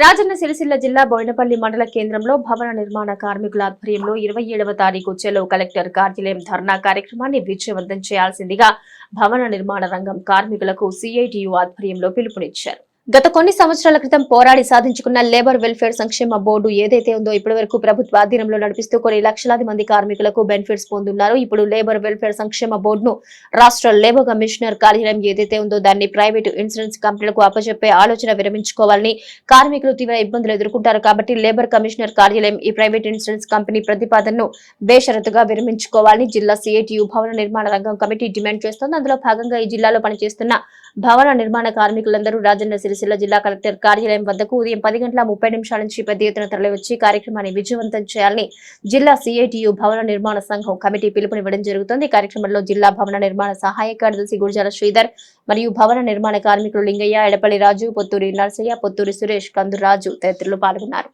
రాజన్న సిరిసిల్ల జిల్లా బోయినపల్లి మండల కేంద్రంలో భవన నిర్మాణ కార్మికుల ఆధ్వర్యంలో ఇరవై ఏడవ తారీఖు చెలో కలెక్టర్ కార్యాలయం ధర్నా కార్యక్రమాన్ని విజయవంతం చేయాల్సిందిగా భవన నిర్మాణ రంగం కార్మికులకు సిఐటియు ఆధ్వర్యంలో పిలుపునిచ్చారు. గత కొన్ని సంవత్సరాల క్రితం పోరాడి సాధించుకున్న లేబర్ వెల్ఫేర్ సంక్షేమ బోర్డు ఏదైతే ఉందో ఇప్పటివరకు ప్రభుత్వ ఆధీనంలో నడిపిస్తూ కొన్ని లక్షలాది మంది కార్మికులకు బెనిఫిట్స్ పొందున్నారు. ఇప్పుడు లేబర్ వెల్ఫేర్ సంక్షేమ బోర్డును రాష్ట్ర లేబర్ కమిషనర్ కార్యాలయం ఏదైతే ఉందో దాన్ని ప్రైవేటు ఇన్సూరెన్స్ కంపెనీలకు అప్పచెప్పే ఆలోచన విరమించుకోవాలని కార్మికులు తీవ్ర ఇబ్బందులు ఎదుర్కొంటారు. కాబట్టి లేబర్ కమిషనర్ కార్యాలయం ఈ ప్రైవేట్ ఇన్సూరెన్స్ కంపెనీ ప్రతిపాదనను బేషరతుగా విరమించుకోవాలని జిల్లా సిఐటియు భవన నిర్మాణ రంగం కమిటీ డిమాండ్ చేస్తోంది. అందులో భాగంగా ఈ జిల్లాలో పనిచేస్తున్న భవన నిర్మాణ కార్మికులందరూ రాజన్న సిరిసిల్ల జిల్లా కలెక్టర్ కార్యాలయం వద్దకు ఉదయం పది గంటల ముప్పై నిమిషాల నుంచి పెద్ద ఎత్తున తరలివచ్చి కార్యక్రమాన్ని విజయవంతం చేయాలని జిల్లా సిఐటియు భవన నిర్మాణ సంఘం కమిటీ పిలుపునివ్వడం జరుగుతోంది. జరుగుతుంది కార్యక్రమంలో జిల్లా భవన నిర్మాణ సహాయ కార్యదర్శి గురుజాల శ్రీధర్ మరియు భవన నిర్మాణ కార్మికులు లింగయ్య ఎడపల్లి రాజు పొత్తూరి నర్సయ్య పొత్తూరి సురేష్ కందురాజు తదితరులు పాల్గొన్నారు.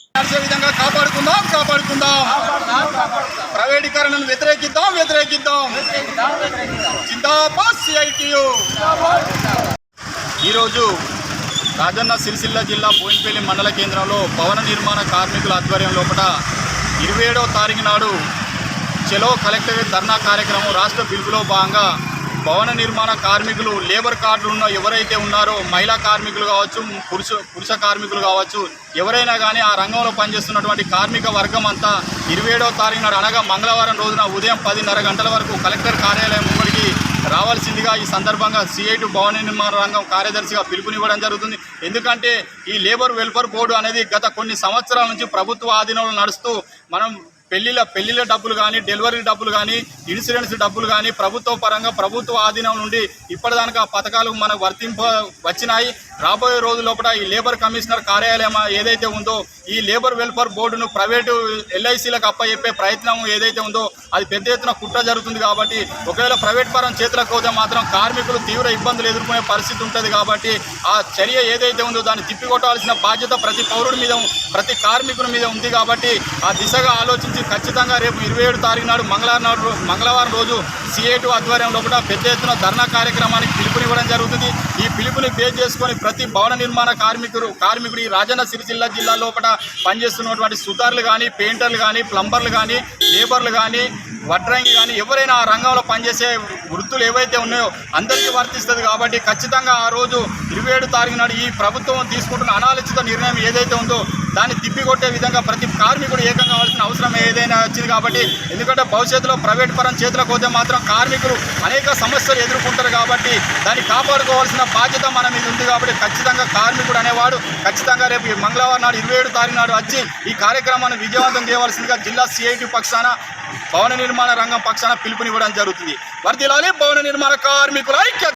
ప్రైవేటీకరణను వ్యతిరేకిద్దాం వ్యతిరేకిద్దాం. ఈరోజు రాజన్న సిరిసిల్ల జిల్లా బోయినపల్లి మండల కేంద్రంలో భవన నిర్మాణ కార్మికుల ఆధ్వర్యం లోపల ఇరవై ఏడవ తారీఖు నాడు చెలో కలెక్టరేట్ ధర్నా కార్యక్రమం రాష్ట్ర పిలుపులో భాగంగా భవన నిర్మాణ కార్మికులు లేబర్ కార్డులు ఉన్న ఎవరైతే ఉన్నారో మహిళా కార్మికులు కావచ్చు పురుష పురుష కార్మికులు కావచ్చు ఎవరైనా కానీ ఆ రంగంలో పనిచేస్తున్నటువంటి కార్మిక వర్గం అంతా ఇరవై ఏడవ తారీఖు నాడు అనగా మంగళవారం రోజున ఉదయం పదిన్నర గంటల వరకు కలెక్టర్ కార్యాలయం ముంగడికి రావాల్సిందిగా ఈ సందర్భంగా సిఐటు భవన నిర్మాణ రంగం కార్యదర్శిగా పిలుపునివ్వడం జరుగుతుంది. ఎందుకంటే ఈ లేబర్ వెల్ఫేర్ బోర్డు అనేది గత కొన్ని సంవత్సరాల నుంచి ప్రభుత్వ ఆధీనంలో నడుస్తూ మనం పెళ్ళిల పెళ్ళిల డబ్బులు కానీ డెలివరీ డబ్బులు కానీ ఇన్సూరెన్స్ డబ్బులు కానీ ప్రభుత్వ పరంగా ప్రభుత్వ ఆధీనం నుండి ఇప్పటిదాకా ఆ పథకాలు మనకు వర్తింప వచ్చినాయి. రాబోయే రోజు లోపల ఈ లేబర్ కమిషనర్ కార్యాలయం ఏదైతే ఉందో ఈ లేబర్ వెల్ఫేర్ బోర్డును ప్రైవేటు ఎల్ఐసీలకు అప్పచెప్పే ప్రయత్నం ఏదైతే ఉందో అది పెద్ద ఎత్తున కుట్ర జరుగుతుంది కాబట్టి ఒకవేళ ప్రైవేట్ పరం చేతులకు పోతే మాత్రం కార్మికులు తీవ్ర ఇబ్బందులు ఎదుర్కొనే పరిస్థితి ఉంటుంది కాబట్టి ఆ చర్య ఏదైతే ఉందో దాన్ని తిప్పికొట్టాల్సిన బాధ్యత ప్రతి పౌరుడి మీద ప్రతి కార్మికుని మీద ఉంది కాబట్టి ఆ దిశగా ఆలోచించి ఖచ్చితంగా రేపు ఇరవై ఏడు తారీఖు నాడు మంగళవారం నాడు మంగళవారం రోజు సిఐటు ఆధ్వర్యంలో కూడా పెద్ద ఎత్తున ధర్నా కార్యక్రమానికి పిలుపునివ్వడం జరుగుతుంది. ఈ పిలుపుని పే చేసుకొని ప్రతి భవన నిర్మాణ కార్మికుడు కార్మికుడు ఈ రాజన్న సిరిసిల్ల జిల్లా లోపల పనిచేస్తున్నటువంటి సుతార్లు కానీ పెయింటర్లు కానీ ప్లంబర్లు కానీ లేబర్లు కానీ వడ్రంగి కానీ ఎవరైనా ఆ రంగంలో పనిచేసే వృత్తులు ఏవైతే ఉన్నాయో అందరికీ వర్తిస్తుంది కాబట్టి ఖచ్చితంగా ఆ రోజు ఇరవై ఏడు తారీఖు నాడు ఈ ప్రభుత్వం తీసుకుంటున్న అనాలోచిత నిర్ణయం ఏదైతే ఉందో దాన్ని తిప్పికొట్టే విధంగా ప్రతి కార్మికుడు ఏకం కావాల్సిన అవసరం ఏదైనా వచ్చింది కాబట్టి ఎందుకంటే భవిష్యత్తులో ప్రైవేట్ పరం చేతులకు పోతే మాత్రం కార్మికులు అనేక సమస్యలు ఎదుర్కొంటారు కాబట్టి దాన్ని కాపాడుకోవాల్సిన బాధ్యత మన మీద ఉంది కాబట్టి ఖచ్చితంగా కార్మికుడు అనేవాడు ఖచ్చితంగా రేపు మంగళవారం నాడు ఇరవై ఏడు తారీఖు నాడు వచ్చి ఈ కార్యక్రమాన్ని విజయవంతం చేయవలసిందిగా జిల్లా సిఐటి పక్షాన భవన నిర్మాణ రంగం పక్షాన పిలుపునివ్వడం జరుగుతుంది. వర్దిలాలి భవన నిర్మాణ కార్మికుల ఐక్యత!